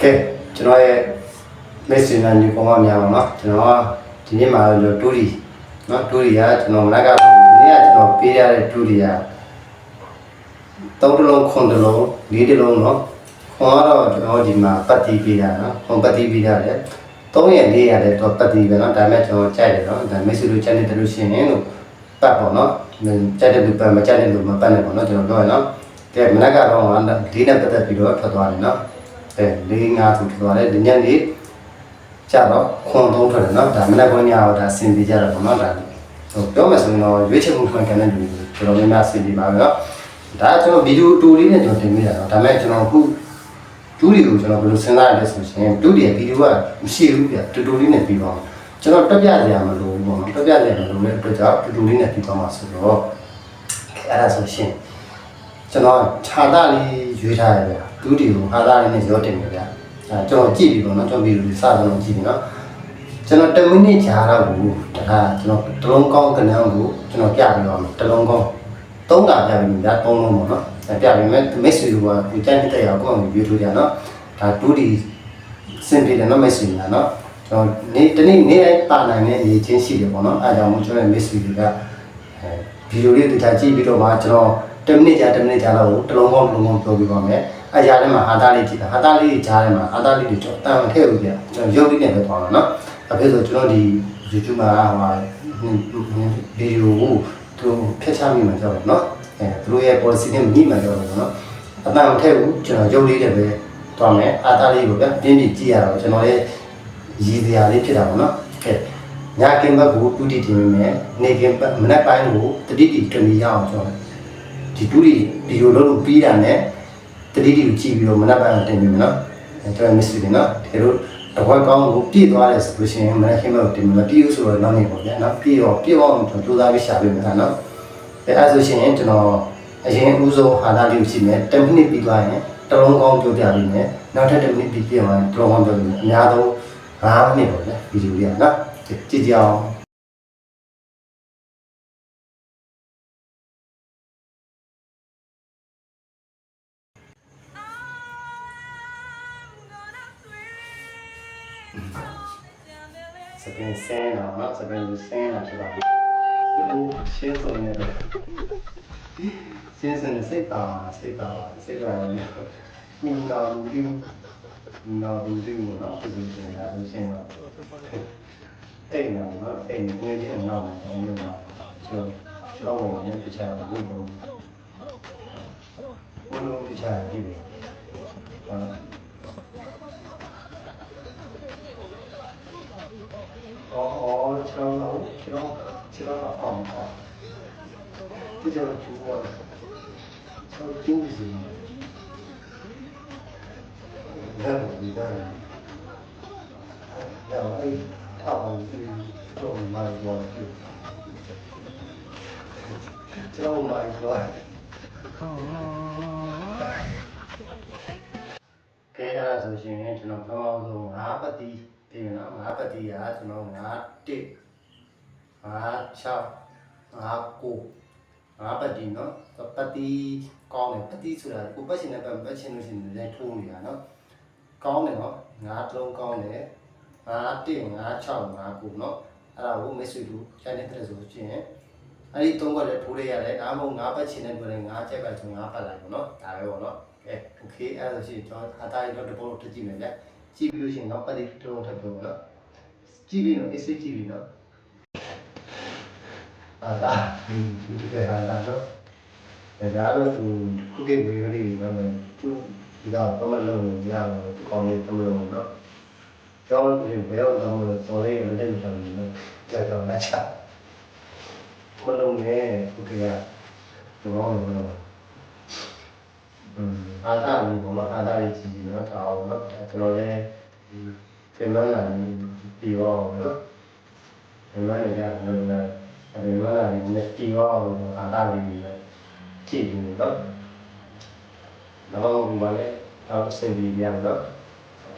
ကဲကျွန်တော်ရဲ့ message နဲ့ဒီပုံမှန်များပါเนาะကျွန်တော်ဒီနေ့မှာတော့တူရီเนาะတူရီကကျွန်တော်မနက်ကနေ့ကကျွန်တော်ပေးရတဲ့တူရီကသုံးတလုံးခွန်တလုံးလေးတလုံးเนาะခွန်ကတော့ကျွန်တော်ဒီမှာပတ်တီးပေးတာเนาะခွန်ပတ်တီးပေးရတယ်3ရက်4ရက်လည်းတော့ပတ်တီးပဲเนาะဒါပေမဲ့ကျွန်တော်ကြိုက်တယ်เนาะဒါ message လို့ချက်နေတယ်လို့ရှိရင်လို့ပတ်ပေါ့เนาะကြိုက်တဲ့လူပတ်မကြိုက်တဲ့လူမပတ်နဲ့ပေါ့เนาะကျွန်တော်ပြောရเนาะကဲမနက်ကတော့ဒီနဲ့ပတ်သက်ပြီးတော့ထွက်သွားတယ်เนาะ အဲ၄၅ဆိုထွက်သွားတယ်ဒီညနေကျတော့ခွန်သုံးထွက်တယ်နော်ဒါမနက်ခင်းညတော့ဒါစင်ပြေကြတော့ပေါ့နော်ဒါဟိုပြောမယ်ဆိုရင်တော့ရွေးချယ်မှုခံတဲ့လူတွေတော်တော်များများစင်ပြေပါပဲနော်ဒါကျွန်တော်ဗီဒီယိုတူလေးနဲ့ကျွန်တော်တင်ပေးတာနော်ဒါပေမဲ့ကျွန်တော်အခုတူတွေကိုကျွန်တော်ဘယ်လိုစဉ်းစားရလဲဆိုရင်တူတွေဗီဒီယိုကမရှိဘူးပြတူတူလေးနဲ့ပြီးပါကျွန်တော်တက်ပြစရာမလိုဘူးပေါ့နော်တက်ပြစရာမလိုတဲ့အတွက်ကြောင့်တူတူလေးနဲ့ပြီးပါမှာဆိုတော့အဲ့ဒါဆိုရှင်ကျွန်တော်ခြာတာလေးရွေးထားရတယ် ဒူးတွေကိုအာသာရနဲ့ရောတင်တယ်ဗျအဲကျွန်တော်ကြည့်ပြီးပေါ့နော်ကျွန်တော်ဗီဒီယိုလေးစသလုံးကြည့်ပြီးနော်ကျွန်တော်10မိနစ်ကြာတော့ဘူးတခါကျွန်တော်တလုံးကောင်းကဏ္ဍကိုကျွန်တော်ပြပြီးတော့တလုံးကောင်းသုံးတာပြပြီးဗျာသုံးလုံးပေါ့နော်ပြပြီးမဲ့မက်ဆေ့ချ်ကဒီတန်းတက်ရအောင်ကိုယ်ကိုပြောထိုးကြနော်ဒါဒူးဒီစင်ပြေတယ်နော်မက်ဆေ့ချ်ကနော်ကျွန်တော်နေ့တနေ့နေ့တိုင်းပါနိုင်တဲ့အရေးချင်းရှိတယ်ပေါ့နော်အဲဒါကြောင့်ကျွန်တော်မက်ဆေ့ချ်တွေကဗီဒီယိုလေးတစ်ခါကြည့်ပြီးတော့မှကျွန်တော်10မိနစ်ကြာ10မိနစ်ကြာတော့တလုံးကောင်းတလုံးကောင်းပြောပြပါမယ် အဲကြားထဲမှာဟာသားလေးကြည့်တာဟာသားလေးကြားထဲမှာဟာသားလေးတွေကျွန်တော်တန်ထည့်ဦးပြကျွန်တော်ရုပ်လေးနဲ့ပဲသွားတော့နော်အဖြစ်ဆိုကျွန်တော်ဒီ YouTube မှာဟိုဗီဒီယိုကိုသူဖျက်ချမိမှာကြောက်တယ်နော်အဲသူတို့ရဲ့ policy နဲ့မိမှာကြောက်တယ်နော်အတန်ထည့်ဦးကျွန်တော်ရုပ်လေးနဲ့ပဲသွားမယ်အာသားလေးကိုဗျပြင်းပြကြည့်ရတော့ကျွန်တော်ရဲ့ရည်စရာလေးဖြစ်တာပေါ့နော်ကဲညကင်ဘက်ကိုဒုတိတင်မယ်နေကင်ဘက်မနက်ပိုင်းကိုတတိတိတင်ရအောင်ကျွန်တော်ဒီဒုတိဒီလိုလုပ်လို့ပြီးတာနဲ့ တတိတိကိုကြည့်ပြီးတော့မနက်ပိုင်းအောင်တင်ပြီးမယ်နော်ကျွန်တော် miss ပြီနော်ဒီလိုတဝက်ကောင်းကိုပြည့်သွားတယ်ဆိုလို့ရှိရင်မနက်ခင်းတော့တင်မပြည့်ဘူးဆိုတော့နောက်နေ့ပေါ့ဗျာနော်ပြည့်ရောပြည့်အောင်ကျွန်တော်ကြိုးစားပြီးရှာပေးမယ်ဟာနော်အဲအဲဆိုရှင်ကျွန်တော်အရင်ဦးဆုံးဟာတာလေးကိုကြည့်မယ်10မိနစ်ပြီးသွားရင်တလုံးကောင်းပြောပြပေးမယ်နောက်ထပ်10မိနစ်ပြီးပြန်မှတလုံးကောင်းပြောပေးမယ်အများဆုံး9မိနစ်ပေါ့ဗျာဗီဒီယိုလေးကနော်ကြည့်ကြအောင် စပင်းဆင်းတော့နော်စပင်းဆင်းတာဖြစ်ပါဘူးရှင်းဆုံးနေတယ်ရှင်းစင်စိတ်ပါစိတ်ပါစိတ်ပါနေမိနာလူဒီနာလူဒီမနော်ဒီစင်ရလို့ရှင်းတော့အဲ့နော်နော်အဲ့ဒီငွေချင်းနောက်မှာအဲ့လိုမှာကျွန်တော်ကျောင်းဝင်နေပြချာဘူးဘူးဘလို့ပြချာကြည့်တယ် 哦哦，知道了，知道知道了，哦哦，这叫主播的，叫经济。你看你看，两个大红去做买过去，知道买过。ကဲအဲ့ဒါဆိုရှင်ကျွန်တော်ပထမဆုံးငါးပတ် တီးပြင်နော်ငါးပတ်တီးကကျွန်တော်ငါးတစ်ငါး6ငါး9ငါးပတ်တီးနော်ပတ်တီးကောင်းတယ်ပတ်တီးဆိုတာကိုပတ်ရှင်နဲ့ပတ်ပတ်ရှင်လို့ရှင်လည်းထိုးနေတာနော်ကောင်းတယ်နော်ငါးလုံးကောင်းတယ်ငါးတစ်ငါး6ငါး9နော်အဲ့ဒါကိုမိတ်ဆွေတို့ကျန်တဲ့ဆိုရှင်အဲ့ဒီသုံးခွက်လည်းထိုးလိုက်ရတယ်ဒါမှမဟုတ်ငါးပတ်ရှင်နဲ့တွေ့ရင်ငါးချက်ပဲဆိုငါးပတ်လိုက်ပေါ့နော်ဒါပဲပေါ့နော်ကဲโอเคအဲ့ဒါဆိုရှင်ကျွန်တော်အသားရတော့တပုတ်တော့ကြည့်မယ်ဗျ ကြည့်ပြီးလို့ရှိရင်နောက်ပတ်လေးတုံးထပ်ပြောနော်ကြည့်ပြီးတော့ AC ကြည့်ပြီးနော်အာဒါဒီကဲဟာလာတော့အဲဒါတော့သူခုကိဗီဒီယိုလေးပဲမယ်သူဒီတော့တော့မလုံးရအောင်ကောင်းနေတယ်မလို့နော်ကျောင်းဒီဘယ်တော့မှစော်လေးရတဲ့ချောင်းနော်ကြောက်ကြောက်လာချမလုံးနဲ့ခုကိကတော့မလုံးอืม အာသာလေးပုံမှာအာသာလေးကြည့်ကြည့်နော်ထားအောင်နော်အဲကျွန်တော်လည်းဒီပြင်မလာနေပြီးတော့နော်ပြင်မနေကြတယ်နော်အဲဒီမလာနေနဲ့ပြီးတော့အာသာလေးကြီးပဲကြည့်နေတော့တော့ဒီမှာလည်းတော့စင်ပြီးပြန်တော့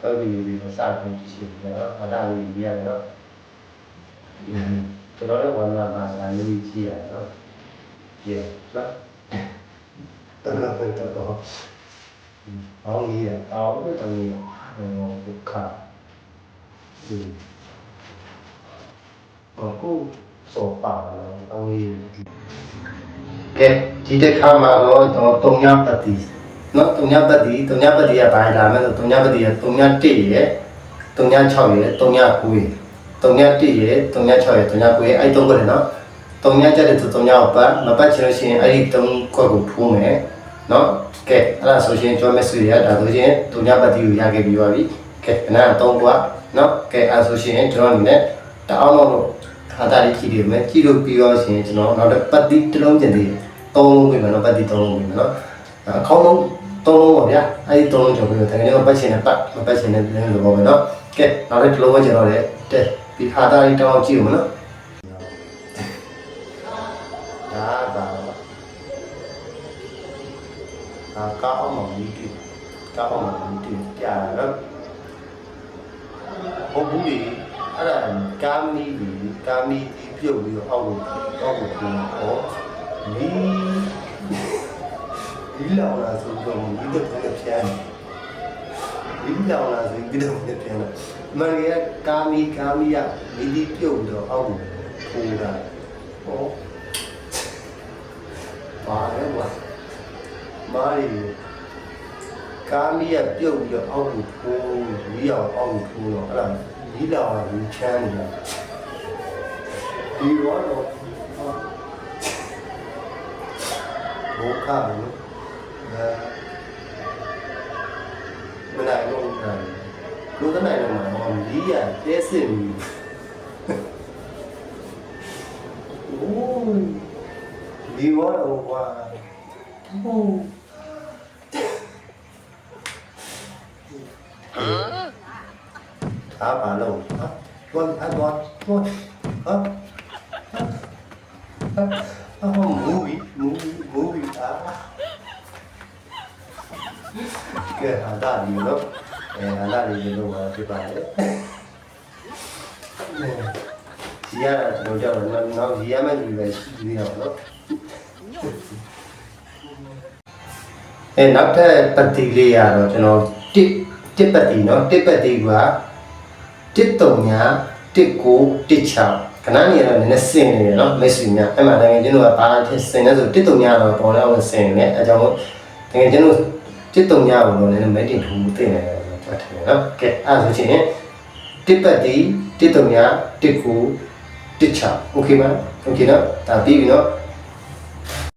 တော့ဒီဒီစတင်ကြည့်ရှိတယ်နော်အာသာလေးကြီးရတယ်နော်อืมကျွန်တော်လည်းဝမ်းသာပါလာလေးကြည့်ရတယ်နော်ကြည့်နော်တကယ်ပဲတော့ အောင်းကြီးရအောင်ပဲတောင်းကြီးဟောဒုက္ခဒီဘာကိုစောပါတော့အဝေးကဲဒီတစ်ခါမှာတော့တော့တုံညာပတိနော်တုံညာပတိတုံညာပတိကဘာလာမလဲတုံညာပတိကတုံညာ1ရဲ့တုံညာ6ရဲ့တုံညာ9ရဲ့တုံညာ1ရဲ့တုံညာ6ရဲ့တုံညာ9ရဲ့အဲ့သုံးခုလေနော်တုံညာကြတဲ့တုံညာကိုပတ်မပတ်ချင်လို့ရှိရင်အဲ့ဒီသုံးခွက်ကိုထိုးမယ် နော်ကဲအဲ့ဒါဆိုရှင်ကျွန်တော် message ရဒါဆိုရှင်တုံညာပတိကိုရခဲ့ပြီးပါပြီကဲခဏတော့ကွာနော်ကဲအဲ့ဆိုရှင်ကျွန်တော်အနေနဲ့တအောင်တော့ဟာတာလေးကြည့်ရမယ်ကြည့်လို့ပြီးတော့ရှင်ကျွန်တော်နောက်တစ်ပတ်တိတစ်လုံးကျင်သေးတယ်သုံးလုံးပြင်မယ်နော်ပတ်တိသုံးလုံးပြင်မယ်နော်အခေါင်းလုံးသုံးလုံးပါဗျာအဲ့ဒီသုံးလုံးကျွန်တော်ပြင်တယ်တကယ်တော့ပတ်ချင်တဲ့ပတ်မပတ်ချင်တဲ့လည်းလိုပါမယ်နော်ကဲနောက်တစ်လုံးဝကျင်တော့လေတဲ့ဒီဟာတာလေးတောင်းကြည့်ဦးမနော် အာကောင်းအောင်မီးတီကောင်းအောင်မီးတီကြာတော့ဟုတ်ဘူးလေအဲ့ဒါကာမီလေကာမီဒီပြုတ်ပြီးတော့အောက်ကိုအောက်ကိုကျင်းဟောနီးဒီလောင်လာဆိုတော့ဒီတော့လည်းဖြန်းဒီလောင်လာဆိုဒီတော့လည်းဖြန်းလာမရရကာမီကာမီရဒီဒီပြုတ်ပြီးတော့အောက်ကိုထိုးတာဟောပါလေကွာ မာရီကာမီရပြုတ်ပြီးတော့အောက်ကိုထိုးဒီအောင်အောက်ကိုထိုးတော့အဲ့ဒါဒီလောင်လာဘူးချမ်းနေတာဒီတော့တော့ဘောခါလို့အဲမနိုင်တော့ဘူးလူတနိုင်တော့မှာဒီရတဲစစ်ပြီโอ้ ဒီဝါတော့ကွာဟို Hả bà lâu hả? Vâng, anh Toàn, Toàn Hả? Hả? Hả? Ngủ bị, ngủ bị, ngủ bị à Kìa, hắn ta đi lắm Ê, hắn ta đi lên đâu mà cái bài đấy Chị ra là đồ cho nó, nó chị ra mấy người về đi nào đó အဲနောက်ထပ်ပတိလေးရတော့ကျွန်တော်တစ်တစ်ပတိเนาะတစ်ပတိက 139 19 16ခဏနေရတော့နည်းနည်းစင်နေတယ်နော်မိတ်ဆွေများအဲ့မှာတကယ်ကျွန်တော်ကဘာလဲစင်နေဆို139တော့ပေါ်လာအောင်စင်နေအကြောင်းတကယ်ကျွန်တော်139ကိုတော့နည်းနည်းမိုက်တင်ထူသိနေတယ်ဆိုတော့ထင်တယ်နော်ကဲအဲ့ဆိုချင်းတစ်ပတ်ဒီ139 19 16 okay ပါ okay နော်ဒါပြီးပြီနော်